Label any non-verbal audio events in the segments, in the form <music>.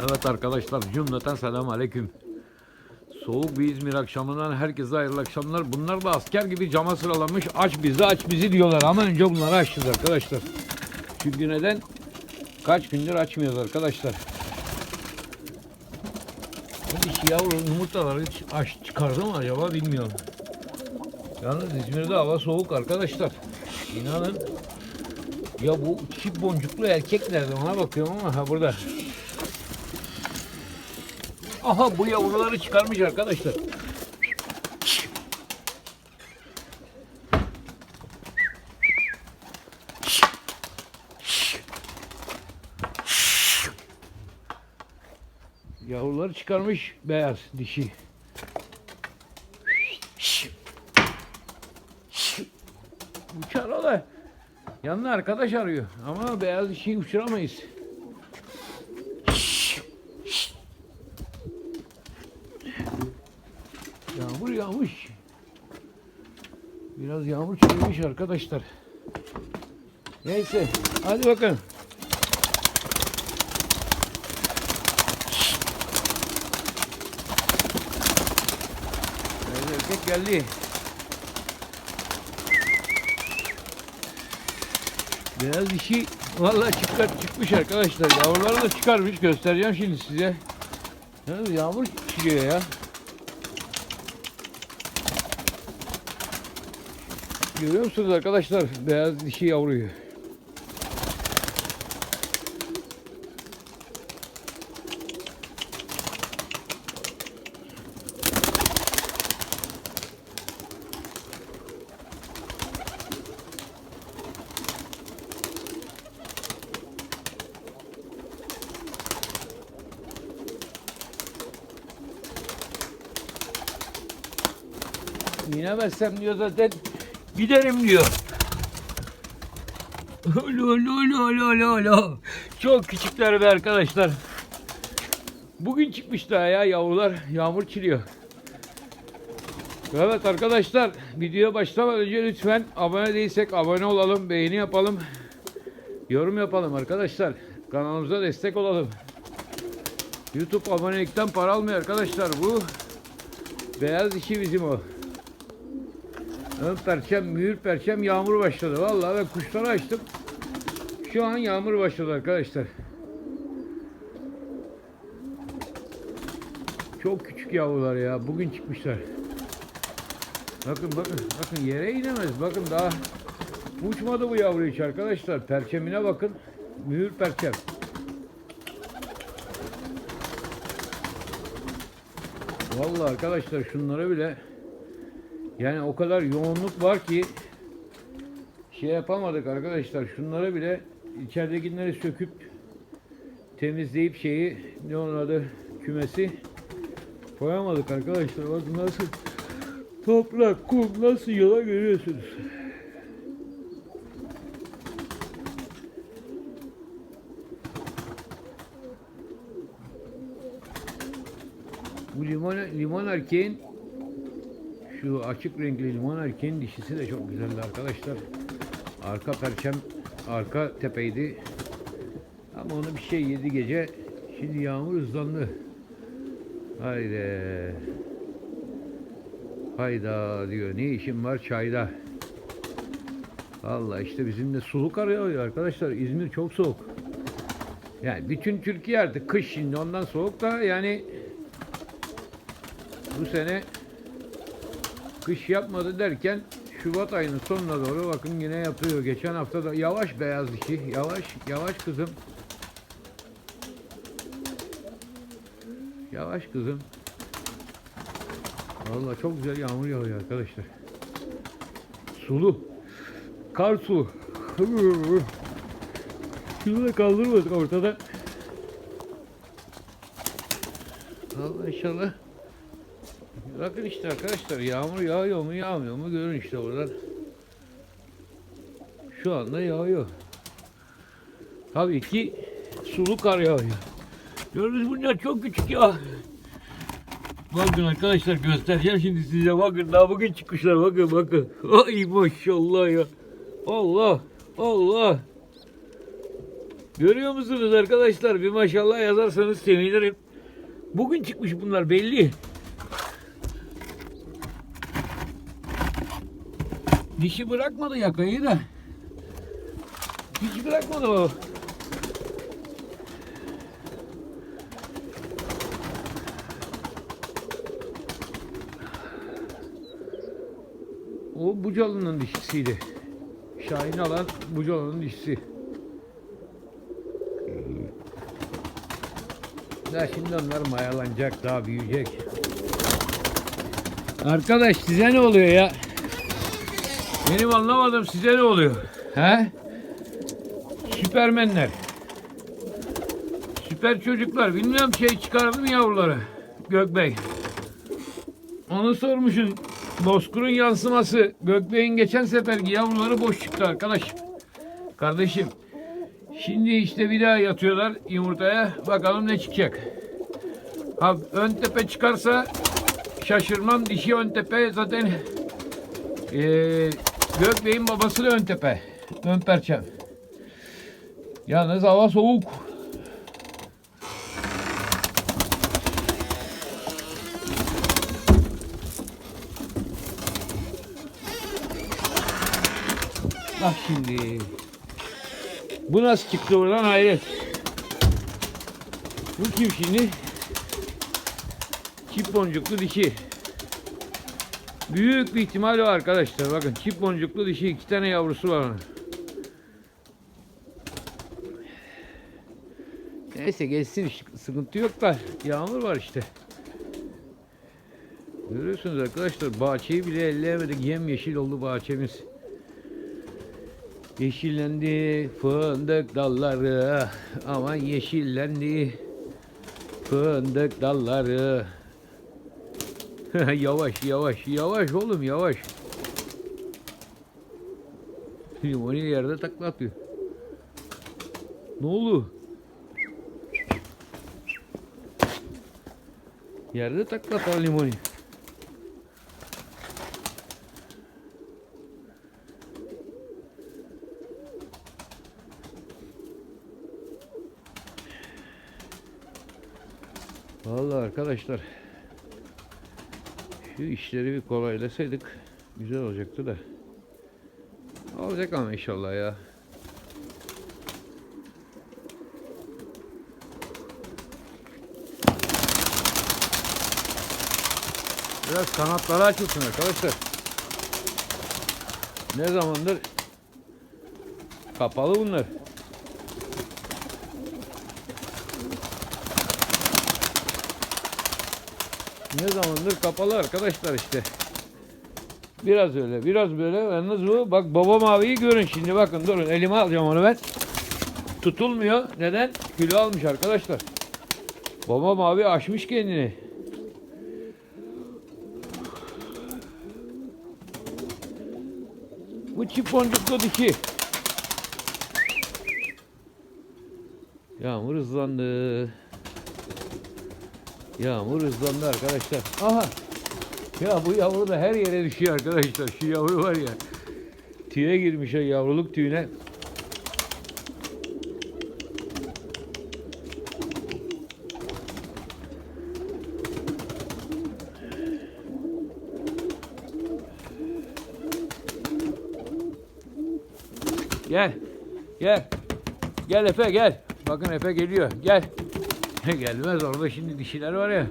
Evet arkadaşlar cümleten selam aleyküm. Soğuk bir İzmir akşamından herkese hayırlı akşamlar. Bunlar da asker gibi cama sıralanmış. Aç bizi aç bizi diyorlar ama önce bunları açacağız arkadaşlar. Çünkü neden? Kaç gündür açmıyoruz arkadaşlar. Dişi yavru yumurtaları hiç aç çıkardı mı acaba bilmiyorum. Yalnız İzmir'de hava soğuk arkadaşlar. İnanın. Ya bu çift boncuklu erkek nerede ona bakıyorum ama ha burada. Aha bu yavruları çıkarmış arkadaşlar. Yavruları çıkarmış beyaz dişi. Uçar o da. Yanına arkadaş arıyor. Ama beyaz dişiyi uçuramayız. Yağmur yağmış. Biraz yağmur çilemiş arkadaşlar. Neyse hadi bakın. Evet, erkek geldi. Beyaz dişi vallahi çıkar çıkmış arkadaşlar. Yavruları da çıkarmış. Göstereceğim şimdi size. Yağmur çıkıyor ya. Görüyor musunuz arkadaşlar? Beyaz dişi yavruyu. İnemezsem diyor zaten giderim diyor. Olo olo olo olo olo. Çok küçükler be arkadaşlar. Bugün çıkmış daha ya yavrular. Yağmur çiliyor. Evet arkadaşlar videoya başlamadan önce lütfen abone değilsek abone olalım, beğeni yapalım, yorum yapalım arkadaşlar. Kanalımıza destek olalım. YouTube abonelikten para almıyor arkadaşlar. Bu beyaz işi bizim o. Ön perçem, mühür perçem yağmur başladı. Vallahi ben kuşları açtım. Şu an yağmur başladı arkadaşlar. Çok küçük yavrular ya. Bugün çıkmışlar. Bakın bakın bakın yere inemez. Bakın daha uçmadı bu yavru hiç arkadaşlar. Perçemine bakın. Mühür perçem. Vallahi arkadaşlar şunlara bile yani o kadar yoğunluk var ki şey yapamadık arkadaşlar. Şunları bile içeridekileri söküp temizleyip şeyi ne onun adı kümesi koyamadık arkadaşlar. Bakın nasıl toprak, kum nasıl yıla görüyorsunuz. Bu limon, limon erkeğin şu açık renkli limon erkeğin dişisi de çok güzeldi arkadaşlar. Arka perçem, arka tepeydi. Ama onu bir şey yedi gece. Şimdi yağmur hızlandı. Haydi. Hayda diyor. Ne işim var çayda. Vallahi işte bizim de suluk arıyor arkadaşlar. İzmir çok soğuk. Yani bütün Türkiye artık kış şimdi ondan soğuk da yani bu sene kış yapmadı derken Şubat ayının sonuna doğru bakın yine yapıyor. Geçen hafta da yavaş beyaz dişi. Yavaş yavaş kızım. Yavaş kızım. Vallahi çok güzel yağmur yağıyor arkadaşlar. Sulu. Kar sulu. <laughs> Şunu da kaldırmadık ortada. Allah inşallah. Bakın işte arkadaşlar yağmur yağıyor mu yağmıyor mu görün işte oradan. Şu anda yağıyor. Tabii ki sulu kar yağıyor. Gördünüz bunlar çok küçük ya. Bakın arkadaşlar göstereceğim şimdi size bakın daha bugün çıkmışlar bakın bakın. Ay maşallah ya. Allah Allah. Görüyor musunuz arkadaşlar? Bir maşallah yazarsanız sevinirim. Bugün çıkmış bunlar belli. Dişi bırakmadı yakayı da. Hiç bırakmadı o. O Bucalı'nın dişisiydi. Şahin alan Bucalı'nın dişisi. Ya şimdi onlar mayalanacak, daha büyüyecek. Arkadaş size ne oluyor ya? Benim anlamadım size ne oluyor? He? Süpermenler. Süper çocuklar. Bilmiyorum şey çıkardı mı yavruları? Gökbey. Onu sormuşsun. Bozkur'un yansıması. Gökbey'in geçen seferki yavruları boş çıktı arkadaş. Kardeşim. Şimdi işte bir daha yatıyorlar yumurtaya. Bakalım ne çıkacak. Ha ön tepe çıkarsa şaşırmam. Dişi ön tepe zaten eee Gökbey'in babası da ön tepe. Ön perçem. Yalnız hava soğuk. Bak şimdi. Bu nasıl çıktı buradan hayret. Bu kim şimdi? Çift boncuklu dişi. Büyük bir ihtimal var arkadaşlar. Bakın çift boncuklu dişi iki tane yavrusu var. Neyse geçsin sıkıntı yok da yağmur var işte. Görüyorsunuz arkadaşlar bahçeyi bile elleyemedik. Yem yeşil oldu bahçemiz. Yeşillendi fındık dalları. Aman yeşillendi fındık dalları. <laughs> yavaş yavaş yavaş oğlum yavaş. Limoni yerde takla atıyor. Ne oldu? Yerde takla atar limoni. Vallahi arkadaşlar şu işleri bir kolaylasaydık güzel olacaktı da. Olacak ama inşallah ya. Biraz kanatları açılsın arkadaşlar. Ne zamandır kapalı bunlar. Ne zamandır kapalı arkadaşlar işte. Biraz öyle, biraz böyle. Yalnız bu, bak baba maviyi görün şimdi bakın durun elime alacağım onu ben. Tutulmuyor. Neden? Kilo almış arkadaşlar. Baba mavi aşmış kendini. Bu çift boncuklu dişi. Yağmur hızlandı. Yağmur hızlandı arkadaşlar. Aha. Ya bu yavru da her yere düşüyor arkadaşlar. Şu yavru var ya. Tüye girmiş o yavruluk tüyüne. Gel. Gel. Gel Efe gel. Bakın Efe geliyor. Gel. Gelmez orada şimdi dişiler var ya.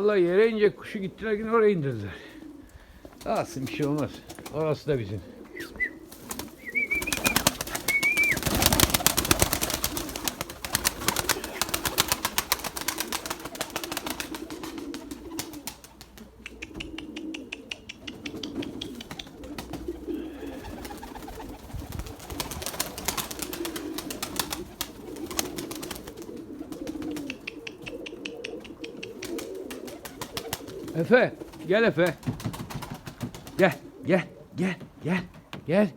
Vallahi yere ince kuşu gittiler yine oraya indirdiler. Alsın bir şey olmaz. Orası da bizim. Efe gel Efe. Gel gel gel gel gel.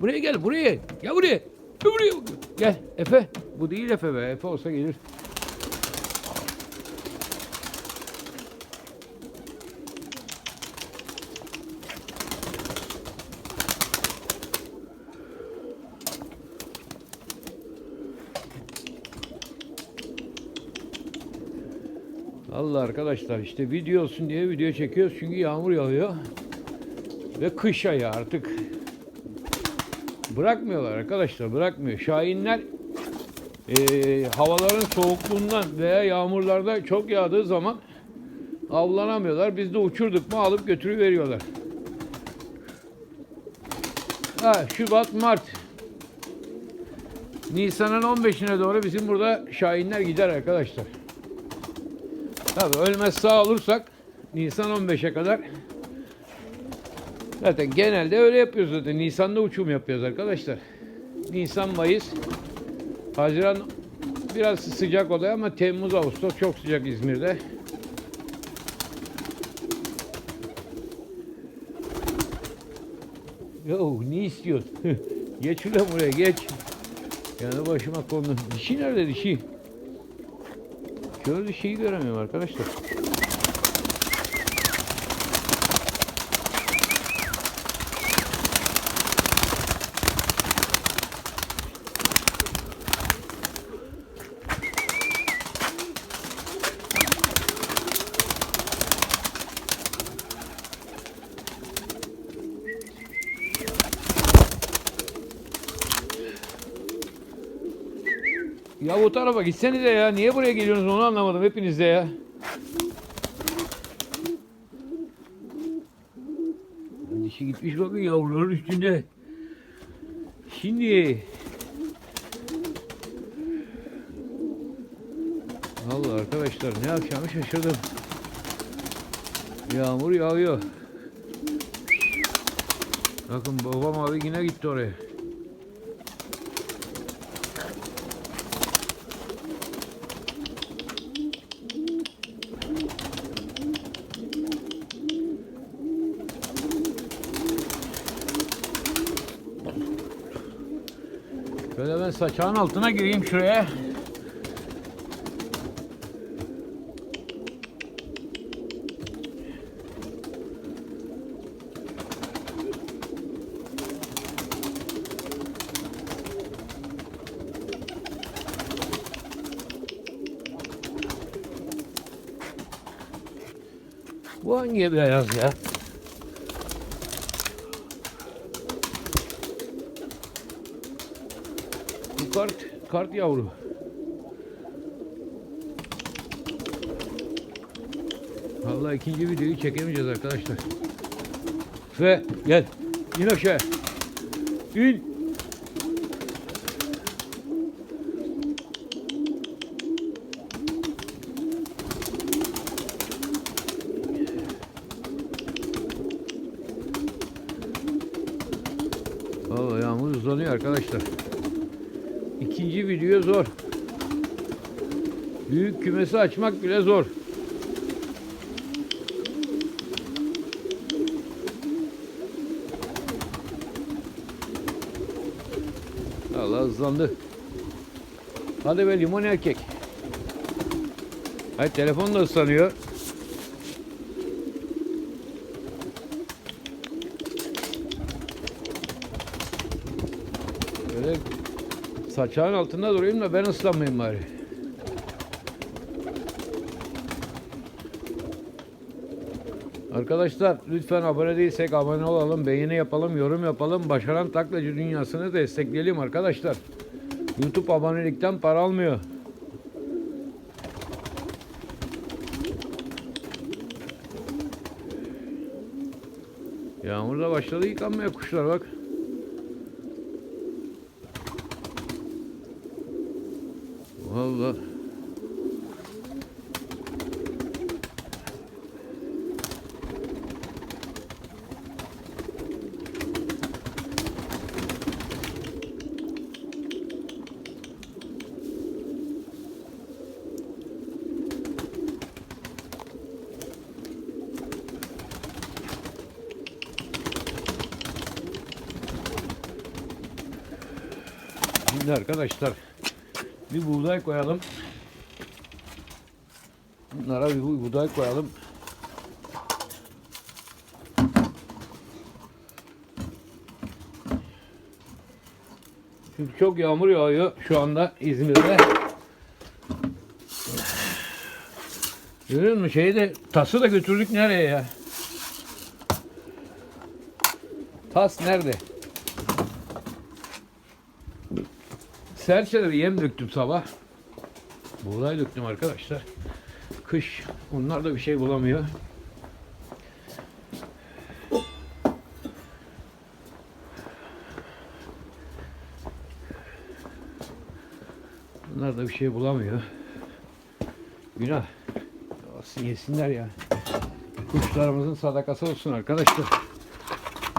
Buraya gel buraya. Gel buraya. Gel buraya. Gel Efe. Bu değil Efe be. Efe olsa gelir. Arkadaşlar işte video olsun diye video çekiyoruz çünkü yağmur yağıyor. Ve kış ayı artık. Bırakmıyorlar arkadaşlar bırakmıyor. Şahinler eee, havaların soğukluğundan veya yağmurlarda çok yağdığı zaman avlanamıyorlar. Biz de uçurduk mu alıp götürüveriyorlar. Ha, Şubat, Mart. Nisan'ın 15'ine doğru bizim burada şahinler gider arkadaşlar. Tabii ölmez sağ olursak Nisan 15'e kadar zaten genelde öyle yapıyoruz zaten. Nisan'da uçum yapıyoruz arkadaşlar. Nisan, Mayıs, Haziran biraz sıcak oluyor ama Temmuz, Ağustos çok sıcak İzmir'de. Yo ne istiyorsun? <laughs> geç ulan buraya geç. Yani başıma kondun. Dişi nerede dişi? Kör dişiyi göremiyorum arkadaşlar. Ya bu tarafa gitsenize ya. Niye buraya geliyorsunuz onu anlamadım hepiniz de ya. Dişi gitmiş bakın yavruların üstünde. Şimdi Allah arkadaşlar ne yapacağımı şaşırdım. Yağmur yağıyor. Bakın babam abi yine gitti oraya. Şöyle ben saçağın altına gireyim şuraya. Bu hangi beyaz ya? Bu kart, yavru. Vallahi ikinci videoyu çekemeyeceğiz arkadaşlar. Ve gel. İn aşağı. İn. Vallahi yağmur hızlanıyor arkadaşlar. İkinci video zor. Büyük kümesi açmak bile zor. Allah hızlandı. Hadi be limon erkek. Hayır telefon da ıslanıyor. Böyle saçağın altında durayım da ben ıslanmayayım bari. Arkadaşlar lütfen abone değilsek abone olalım, beğeni yapalım, yorum yapalım. Başaran taklacı dünyasını destekleyelim arkadaşlar. YouTube abonelikten para almıyor. Yağmur da başladı yıkanmaya kuşlar bak. Allah. Şimdi arkadaşlar bir buğday koyalım. Bunlara bir bu- buğday koyalım. Çünkü çok yağmur yağıyor şu anda İzmir'de. Görüyor musun şeyi de tası da götürdük nereye ya? Tas nerede? Serçelere yem döktüm sabah. Buğday döktüm arkadaşlar. Kış onlar da bir şey bulamıyor. Bunlar da bir şey bulamıyor. Günah. Olsun yesinler ya. Kuşlarımızın sadakası olsun arkadaşlar.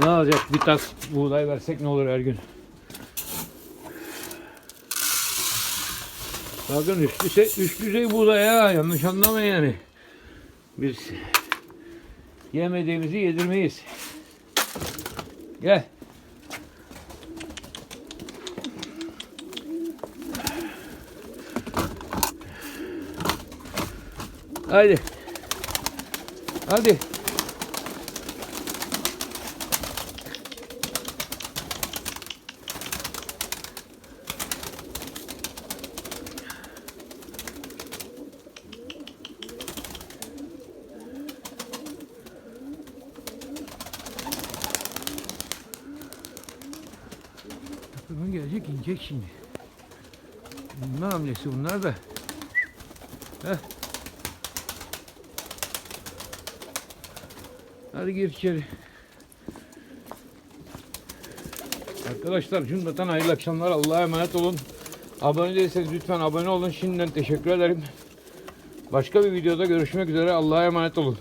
Ne alacak bir tas buğday versek ne olur her gün. Bakın üst düzey, üst düzey buğday ya yanlış anlamayın yani. Biz yemediğimizi yedirmeyiz. Gel. Haydi. Hadi. Gelecek inecek şimdi. Ne hamlesi bunlar da. Heh. Hadi gir içeri. Arkadaşlar cümleten hayırlı akşamlar. Allah'a emanet olun. Abone değilseniz lütfen abone olun. Şimdiden teşekkür ederim. Başka bir videoda görüşmek üzere. Allah'a emanet olun.